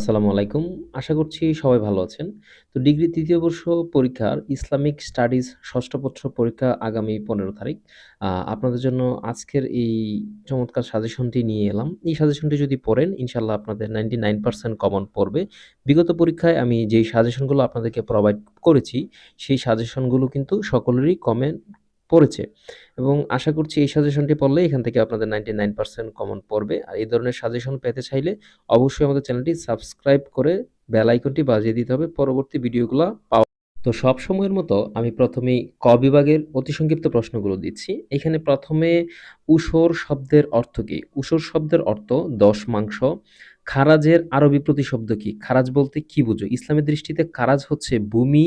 আসসালামু আলাইকুম। আশা করছি সবাই ভালো আছেন। তো ডিগ্রি তৃতীয় বর্ষ পরীক্ষার ইসলামিক স্টাডিজ ষষ্ঠ পত্র পরীক্ষা আগামী ১৫ তারিখ। আপনাদের জন্য আজকের এই চমৎকার সাজেশনটি নিয়ে এলাম। এই সাজেশনটি যদি পড়েন ইনশাল্লাহ আপনাদের 99% কমন পড়বে। বিগত পরীক্ষায় আমি যেই সাজেশনগুলো আপনাদেরকে প্রোভাইড করেছি, সেই সাজেশনগুলো কিন্তু সকলেরই কমে পড়েছে এবং আশা করছি এই সাজেশনটি পড়লে এখান থেকে আপনাদের 99% কমন পড়বে। আর এই ধরনের সাজেশন পেতে চাইলে অবশ্যই আমাদের চ্যানেলটি সাবস্ক্রাইব করে বেল আইকনটি বাজিয়ে দিতে হবে পরবর্তী ভিডিওগুলো পাওয়া তো সব সময়ের মতো আমি প্রথমেই ক বিভাগের অতি সংক্ষিপ্ত প্রশ্নগুলো দিচ্ছি। এখানে প্রথমে ঊষর শব্দের অর্থ কী? ঊষর শব্দের অর্থ দশ মাংস। খারাজের আরবি প্রতিশব্দ কী? খারাজ বলতে কী বুঝো? ইসলামের দৃষ্টিতে খারাজ হচ্ছে ভূমি,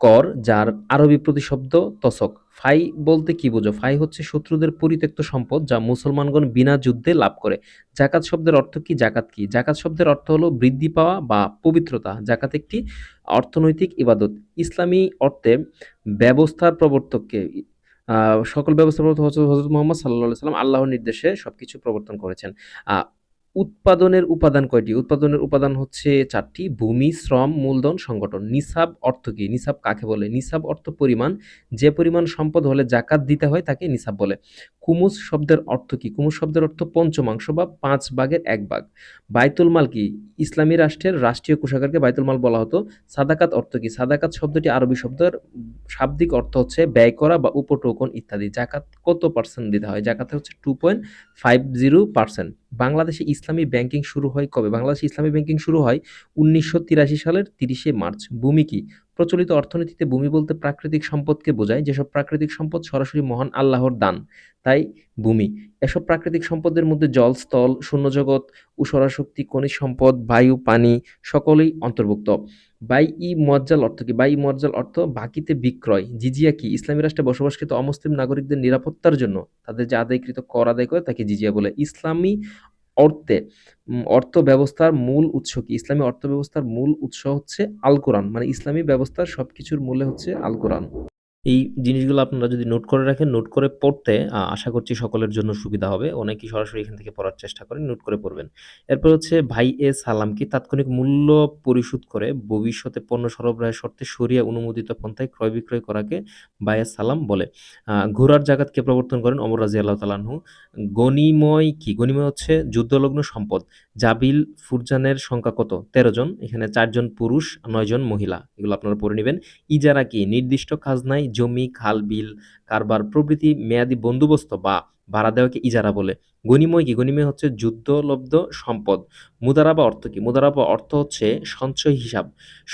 কর, যার আরবি প্রতিশব্দ তসক। ফাই বলতে কি বোঝো? ফাই হচ্ছে শত্রুদের পরিত্যক্ত সম্পদ যা মুসলমানগণ বিনা যুদ্ধে লাভ করে। জাকাত শব্দের অর্থ কি? জাকাত কি? জাকাত শব্দের অর্থ হলো বৃদ্ধি পাওয়া বা পবিত্রতা। জাকাত একটি অর্থনৈতিক ইবাদত। ইসলামী অর্থে ব্যবস্থার প্রবর্তককে সকল ব্যবস্থার প্রবর্তক হযরত মুহাম্মদ আলাইহি সাল্লাম আল্লাহর নির্দেশে সবকিছু প্রবর্তন করেছেন। উৎপাদনের উপাদান কয়টি? উৎপাদনের উপাদান হচ্ছে চারটি ভূমি, শ্রম, মূলধন, সংগঠন। নিসাব অর্থ কি? নিসাব কাকে বলে? নিসাব অর্থ পরিমাণ। যে পরিমাণ সম্পদ হলে জাকাত দিতে হয় তাকে নিসাব বলে। কুমুস শব্দের অর্থ কি? কুমুস শব্দের অর্থ পঞ্চমাংশ বা পাঁচ ভাগের এক ভাগ। বাইতুল মাল কি? ইসলামী রাষ্ট্রের রাষ্ট্রীয় কোষাগারকে বাইতুল মাল বলা হতো। সাদাকাত অর্থ কি? সাদাকাত শব্দটি আরবি শব্দের শাব্দিক অর্থ হচ্ছে ব্যয় করা বা উপটোকন ইত্যাদি। জাকাত কত পার্সেন্ট দিতে হয়? জাকাতে হচ্ছে 2.50% বাংলাদেশে ইসলামী ব্যাংকিং শুরু হয় কবে? বাংলাদেশে ইসলামী ব্যাংকিং শুরু হয় উনিশশো তিরাশি সালের ৩০শে মার্চ। ভূমি কি? প্রচলিত অর্থনীতিতে ভূমি বলতে প্রাকৃতিক সম্পদকে বোঝায়, যেসব প্রাকৃতিক সম্পদ সরাসরি মহান আল্লাহর দান। তাই ভূমি। এসব প্রাকৃতিক সম্পদের মধ্যে জল, স্থল শূন্যজগৎ উষরা শক্তি খনিজ সম্পদ, বায়ু, পানি সকলেই অন্তর্ভুক্ত। বাই ই মজ্জাল অর্থ কি? বাই মজ্জাল অর্থ বাকিতে বিক্রয়, জিজিয়া কি? ইসলামী রাষ্ট্রে বসবাসকৃত অমুসলিম নাগরিকদের নিরাপত্তার জন্য। তাদের যে আদায়কৃত কর আদায় করে তাকে জিজিয়া বলে। ইসলামী অর্থে অর্থ ব্যবস্থার মূল উৎস কি? ইসলামী অর্থ ব্যবস্থার মূল উৎস হচ্ছে আল কোরআন। মানে ইসলামী ব্যবস্থার সব কিছুর মূলে হচ্ছে আল কোরআন। এই জিনিসগুলো আপনারা যদি নোট করে রাখেন, নোট করে পড়তে আশা করছি সকলের জন্য সুবিধা হবে। অনেকেই সরাসরি এখান থেকে পড়ার চেষ্টা করেন, নোট করে পড়বেন। এরপর হচ্ছে ভাই এ সালাম কি তাৎক্ষণিক মূল্য পরিশোধ করে ভবিষ্যতে পণ্য সরবরাহের শর্তে শরিয়া অনুমোদিত পন্থায় ক্রয় বিক্রয় করাকে বায়ে সালাম বলে। ঘোড়ার জাগাতকে প্রবর্তন করেন? ওমর রাদিয়াল্লাহু তাআলা আনহু। গনিময় কি? গনিময় হচ্ছে যুদ্ধলগ্ন সম্পদ। জাবিল ফুরজানের সংখ্যা কত? ১৩ জন। এখানে চারজন পুরুষ, ৯ জন মহিলা। এগুলো আপনারা পড়ে নিবেন। ইজারা কি? নির্দিষ্ট খাজনায় জমি, খাল, বিল, কারবার প্রভৃতি মেয়াদি বন্দোবস্ত বা ভাড়া দেওয়াকে ইজারা বলে। গনিময় কি? গনিময় হচ্ছে যুদ্ধলব্ধ সম্পদ। মুদারাবা অর্থ কি? মুদারাবা অর্থ হচ্ছে সঞ্চয় হিসাব।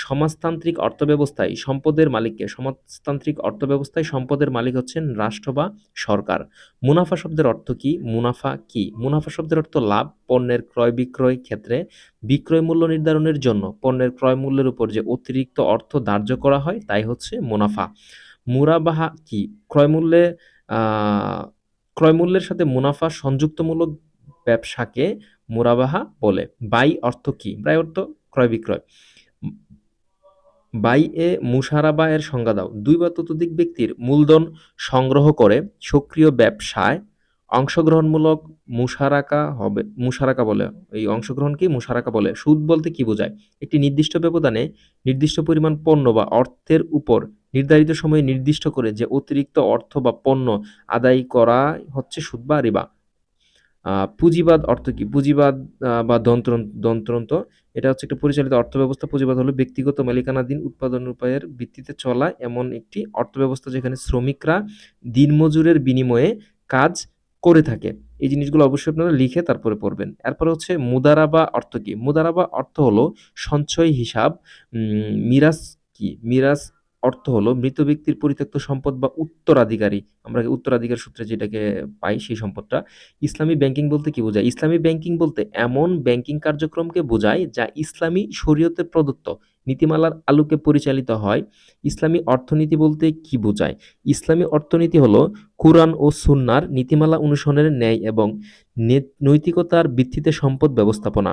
সমাজতান্ত্রিক অর্থব্যবস্থায় সম্পদের মালিককে সমাজতান্ত্রিক অর্থব্যবস্থায় সম্পদের মালিক হচ্ছেন রাষ্ট্র বা সরকার। মুনাফা শব্দের অর্থ কি? মুনাফা কি? মুনাফা শব্দের অর্থ লাভ। পণ্যের ক্রয় বিক্রয় ক্ষেত্রে বিক্রয় মূল্য নির্ধারণের জন্য পণ্যের ক্রয় মূল্যের উপর যে অতিরিক্ত অর্থ ধার্য করা হয় তাই হচ্ছে মুনাফা। মুরাবাহা কি? ক্রয়মূল্যে ক্রয়মূল্যের সাথে মুনাফা সংযুক্তমূলক ব্যবসাকে মুরাবাহা বলে। বাই অর্থ কি? বাই অর্থ ক্রয় বিক্রয়। বাই এ মুসারাবা এর সংজ্ঞা দাও। দুই বা ততোধিক ব্যক্তির মূলধন সংগ্রহ করে সক্রিয় ব্যবসায় অংশগ্রহণমূলক মুশারাকা হবে, মুশারাকা বলে, এই অংশগ্রহণকে মুশারাকা বলে, সুদ বলতে কি বোঝায়? একটি নির্দিষ্ট ব্যবধানে নির্দিষ্ট পরিমাণ পণ্য বা অর্থের উপর নির্ধারিত সময়ে নির্দিষ্ট করে যে অতিরিক্ত অর্থ বা পণ্য আদায় করা হচ্ছে সুদ বা রিবা। পুঁজিবাদ অর্থ কি? পুঁজিবাদ বা দন্ত্রন্ত, এটা হচ্ছে একটা পরিচালিত অর্থব্যবস্থা। পুঁজিবাদ হলো ব্যক্তিগত মালিকানাধীন উৎপাদন উপায়ের ভিত্তিতে চলা এমন একটি অর্থব্যবস্থা যেখানে শ্রমিকরা দিনমজুরের বিনিময়ে কাজ করে থাকে। এই জিনিসগুলো অবশ্যই আপনারা লিখে তারপরে পড়বেন। এরপরে হচ্ছে মুদারাবা অর্থ কি? মুদারাবা অর্থ হলো সঞ্চয় হিসাব মিরাজ কি? মিরাজ অর্থ হলো মৃত ব্যক্তির পরিত্যক্ত সম্পদ বা উত্তরাধিকারী। আমরা উত্তরাধিকার সূত্রে যেটাকে পাই সেই সম্পদটা। ইসলামী ব্যাংকিং বলতে কি বোঝায়? ইসলামী ব্যাংকিং বলতে এমন ব্যাংকিং কার্যক্রমকে বোঝায় যা ইসলামী শরীয়তের প্রদত্ত। নীতিমালার আলোকে পরিচালিত হয়। ইসলামী অর্থনীতি বলতে কি বোঝায়? ইসলামী অর্থনীতি হলো কুরআন ও সুন্নার নীতিমালা অনুসরণের ন্যায় এবং নৈতিকতার ভিত্তিতে সম্পদ ব্যবস্থাপনা।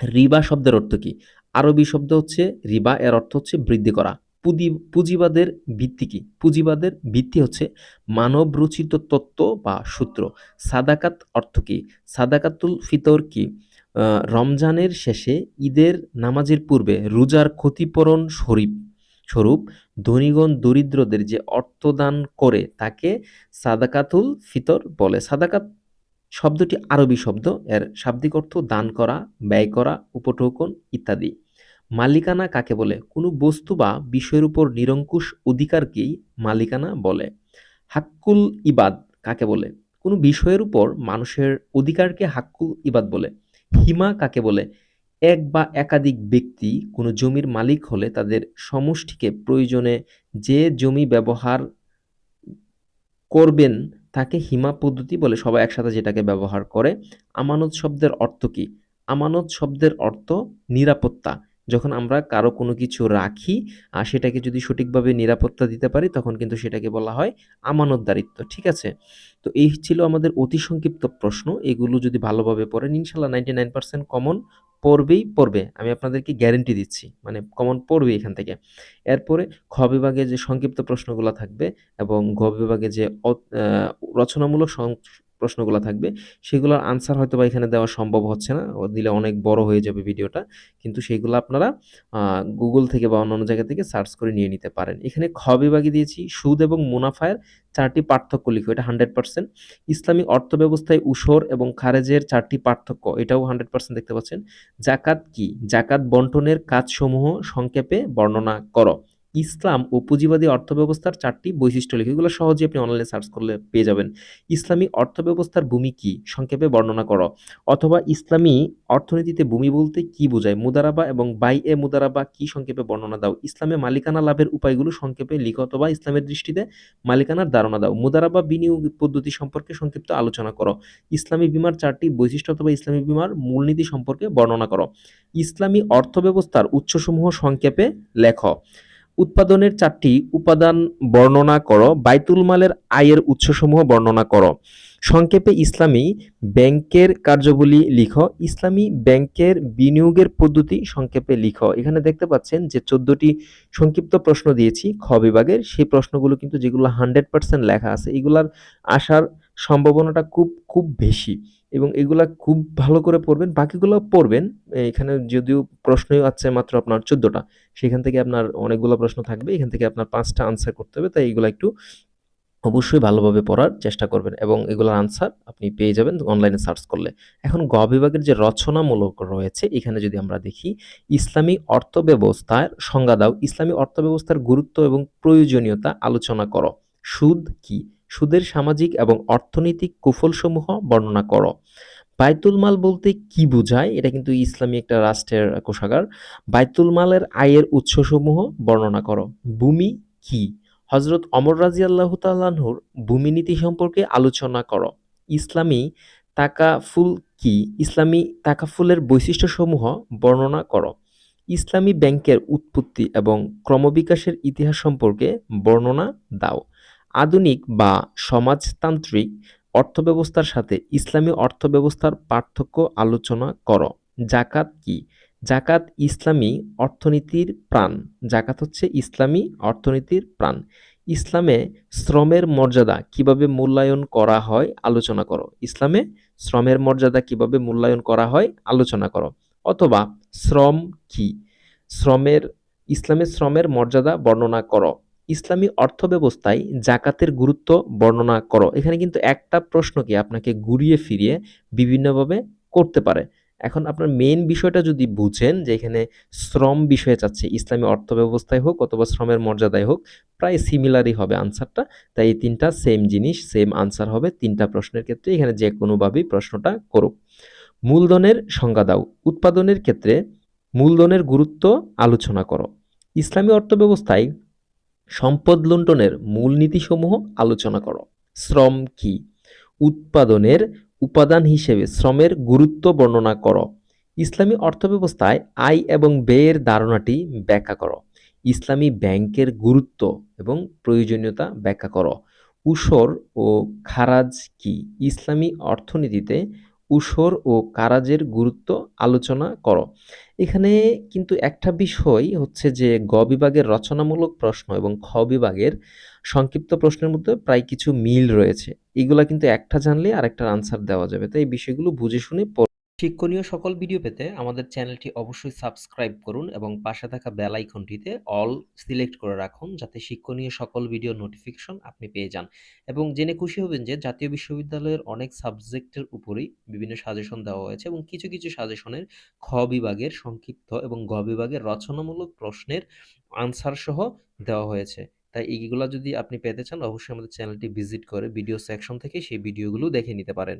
রিবা শব্দের অর্থ কি? আরবি শব্দ হচ্ছে রিবা, এর অর্থ হচ্ছে বৃদ্ধি করা। পুঁজি পুঁজিবাদের ভিত্তি কি? পুঁজিবাদের ভিত্তি হচ্ছে মানব রচিত তত্ত্ব বা সূত্র। সাদাকাত অর্থ কি? সাদাকাতুল ফিতর কি? রমজানের শেষে ঈদের নামাজের পূর্বে রোজার ক্ষতিপূরণ শরীফ স্বরূপ ধনীগণ দরিদ্রদের যে অর্থ দান করে তাকে সাদাকাতুল ফিতর বলে। সাদাকাত শব্দটি আরবি শব্দ। এর শাব্দিক অর্থ দান করা, ব্যয় করা, উপঢৌকন ইত্যাদি। মালিকানা কাকে বলে? কোনো বস্তু বা বিষয়ের উপর নিরঙ্কুশ অধিকারকেই মালিকানা বলে। হাক্কুল ইবাদ কাকে বলে? কোনো বিষয়ের উপর মানুষের অধিকারকে হাক্কুল ইবাদ বলে। হিমা কাকে বলে? এক বা একাধিক ব্যক্তি কোনো জমির মালিক হলে তাদের সমষ্টিকে প্রয়োজনে যে জমি ব্যবহার করবেন তাকে হিমা পদ্ধতি বলে। সবাই একসাথে যেটাকে ব্যবহার করে। আমানত শব্দের অর্থ কী? আমানত শব্দের অর্থ নিরাপত্তা। যখন আমরা কারও কোনো কিছু রাখি আর সেটাকে যদি সঠিকভাবে নিরাপত্তা দিতে পারি, তখন কিন্তু সেটাকে বলা হয় আমানতদারিত্ব। ঠিক আছে? তো এই ছিল আমাদের অতি সংক্ষিপ্ত প্রশ্ন। এগুলো যদি ভালোভাবে পড়েন ইনশাআল্লাহ 99% কমন পড়বেই পড়বে। আমি আপনাদেরকে গ্যারেন্টি দিচ্ছি। মানে কমন পড়বে এখান থেকে। এরপরে খ বিভাগে যে সংক্ষিপ্ত প্রশ্নগুলো থাকবে এবং গ বিভাগে যে রচনামূলক প্রশ্নগুলা থাকবে সেগুলোর আনসার হয়তো বা এখানে দেওয়া সম্ভব হচ্ছে না। দিলে অনেক বড় হয়ে যাবে ভিডিওটা। কিন্তু সেইগুলো আপনারা গুগল থেকে বা অন্যান্য জায়গা থেকে সার্চ করে নিয়ে নিতে পারেন। এখানে খ বিভাগে দিয়েছি, সুদ এবং মুনাফায়ের চারটি পার্থক্য লিখো। এটা 100% ইসলামী অর্থব্যবস্থায় উসর এবং খারেজের চারটি পার্থক্য। এটাও 100% দেখতে পাচ্ছেন। জাকাত কি? জাকাত বন্টনের কাজসমূহ সংক্ষেপে বর্ণনা করো। ইসলাম ও পুঁজিবাদী অর্থব্যবস্থার চারটি বৈশিষ্ট্য লিখো। এগুলো সহজেই আপনি অনলাইনে সার্চ করলে পেয়ে যাবেন। ইসলামী অর্থব্যবস্থার ভূমি কি? সংক্ষেপে বর্ণনা করো। অথবা ইসলামী অর্থনীতিতে ভূমি বলতে কি বোঝায়? মুদারাবা এবং বাই এ মুদারাবা কি সংক্ষেপে বর্ণনা দাও। ইসলামে মালিকানা লাভের উপায়গুলো সংক্ষেপে লিখো অথবা ইসলামের দৃষ্টিতে মালিকানার ধারণা দাও। মুদারাবা বিনিয়োগ পদ্ধতি সম্পর্কে সংক্ষিপ্ত আলোচনা করো। ইসলামী বীমার চারটি বৈশিষ্ট্য অথবা ইসলামী বিমার মূলনীতি সম্পর্কে বর্ণনা করো। ইসলামী অর্থব্যবস্থার উৎসসমূহ সংক্ষেপে লেখো। উৎপাদনের চারটি উপাদান বর্ণনা করো। বাইতুল মালের আয়ের উৎসসমূহ বর্ণনা করো। সংক্ষেপে ইসলামী ব্যাংকের কার্যাবলী লিখো। ইসলামী ব্যাংকের বিনিয়োগের পদ্ধতি সংক্ষেপে লিখো। এখানে দেখতে পাচ্ছেন যে ১৪ টি সংক্ষিপ্ত প্রশ্ন দিয়েছি খ বিভাগের। সেই প্রশ্নগুলো কিন্তু যেগুলো 100% লেখা আছে এগুলার আসার সম্ভাবনাটা খুব, খুব বেশি এবং এগুলা খুব ভালো করে পড়বেন। বাকিগুলো পড়বেন। এখানে যদিও প্রশ্নই আছে মাত্র আপনার ১৪ টা। সেখান থেকে আপনার অনেকগুলো প্রশ্ন থাকবে। এখান থেকে আপনার পাঁচটা আনসার করতে হবে। তাই এগুলো একটু অবশ্যই ভালোভাবে পড়ার চেষ্টা করবেন এবং এগুলোর আনসার আপনি পেয়ে যাবেন অনলাইনে সার্চ করলে। এখন গ বিভাগের যে রচনামূলক রয়েছে, এখানে যদি আমরা দেখি, ইসলামী অর্থব্যবস্থার সংজ্ঞা দাও। ইসলামী অর্থব্যবস্থার গুরুত্ব এবং প্রয়োজনীয়তা আলোচনা করো। সুদ কি? সুদের সামাজিক এবং অর্থনৈতিক কুফলসমূহ বর্ণনা করো। বাইতুল মাল বলতে কি বোঝায়? এটা কিন্তু ইসলামী একটা রাষ্ট্রের কোষাগার। বাইতুল মালের আয়ের উৎসসমূহ বর্ণনা করো। ভূমি কি? হজরত অমর ওমর রাদিয়াল্লাহু তাআলা আনহুর ভূমিনীতি সম্পর্কে আলোচনা করো। ইসলামী তাকাফুল কি? ইসলামী তাকাফুলের বৈশিষ্ট্যসমূহ বর্ণনা করো। ইসলামী ব্যাংকের উৎপত্তি এবং ক্রমবিকাশের ইতিহাস সম্পর্কে বর্ণনা দাও। আধুনিক বা সমাজতান্ত্রিক অর্থব্যবস্থার সাথে ইসলামী অর্থব্যবস্থার পার্থক্য আলোচনা করো। জাকাত কি? জাকাত ইসলামী অর্থনীতির প্রাণ। জাকাত হচ্ছে ইসলামী অর্থনীতির প্রাণ। ইসলামে শ্রমের মর্যাদা কীভাবে মূল্যায়ন করা হয় আলোচনা করো। ইসলামে শ্রমের মর্যাদা কীভাবে মূল্যায়ন করা হয় আলোচনা করো। অথবা শ্রম কি? শ্রমের, ইসলামে শ্রমের মর্যাদা বর্ণনা করো। ইসলামী অর্থব্যবস্থায় জাকাতের গুরুত্ব বর্ণনা করো। এখানে কিন্তু একটা প্রশ্নকে আপনাকে ঘুরিয়ে ফিরিয়ে বিভিন্নভাবে করতে পারে। এখন আপনার মেইন বিষয়টা যদি বুঝেন যে এখানে শ্রম বিষয়ে চাচ্ছে ইসলামী অর্থব্যবস্থায় হোক অথবা শ্রমের মর্যাদায় হোক প্রায় সিমিলারই হবে আনসারটা। তাই এই তিনটা সেম জিনিস, সেম আনসার হবে তিনটা প্রশ্নের ক্ষেত্রে। এখানে যে কোনোভাবেই প্রশ্নটা করুক। মূলধনের সংজ্ঞা দাও। উৎপাদনের ক্ষেত্রে মূলধনের গুরুত্ব আলোচনা করো। ইসলামী অর্থব্যবস্থায় সম্পদ লুণ্ঠনের মূলনীতিসমূহ আলোচনা করো। শ্রম কি? উৎপাদনের উপাদান হিসেবে শ্রমের গুরুত্ব বর্ণনা করো। ইসলামী অর্থব্যবস্থায় আয় এবং ব্যয়ের ধারণাটি ব্যাখ্যা করো। ইসলামী ব্যাংকের গুরুত্ব এবং প্রয়োজনীয়তা ব্যাখ্যা করো। উসর ও খারাজ কি? ইসলামী অর্থনীতিতে উসর ও কারাজের গুরুত্ব আলোচনা করো। এখানে কিন্তু একটা বিষয় হচ্ছে যে গ বিভাগের রচনামূলক প্রশ্ন এবং খ বিভাগের সংক্ষিপ্ত প্রশ্নের মধ্যে প্রায় কিছু মিল রয়েছে। এগুলা কিন্তু একটা জানলে আরেকটার আনসার দেওয়া যাবে। তাই এই বিষয়গুলো বুঝে শুনে শিক্ষণীয় সকল ভিডিও পেতে আমাদের চ্যানেলটি অবশ্যই সাবস্ক্রাইব করুন এবং পাশে থাকা বেল আইকনটিতে অল সিলেক্ট করে রাখুন যাতে শিক্ষণীয় সকল ভিডিও নোটিফিকেশন আপনি পেয়ে যান। এবং জেনে খুশি হবেন যে জাতীয় বিশ্ববিদ্যালয়ের অনেক সাবজেক্টের উপরেই বিভিন্ন সাজেশন দেওয়া হয়েছে এবং কিছু কিছু সাজেশনের খ বিভাগের সংক্ষিপ্ত এবং গ বিভাগের রচনামূলক প্রশ্নের আনসার সহ দেওয়া হয়েছে। তাই এইগুলো যদি আপনি পেতে চান, অবশ্যই আমাদের চ্যানেলটি ভিজিট করে ভিডিও সেকশন থেকে সেই ভিডিওগুলো দেখে নিতে পারেন।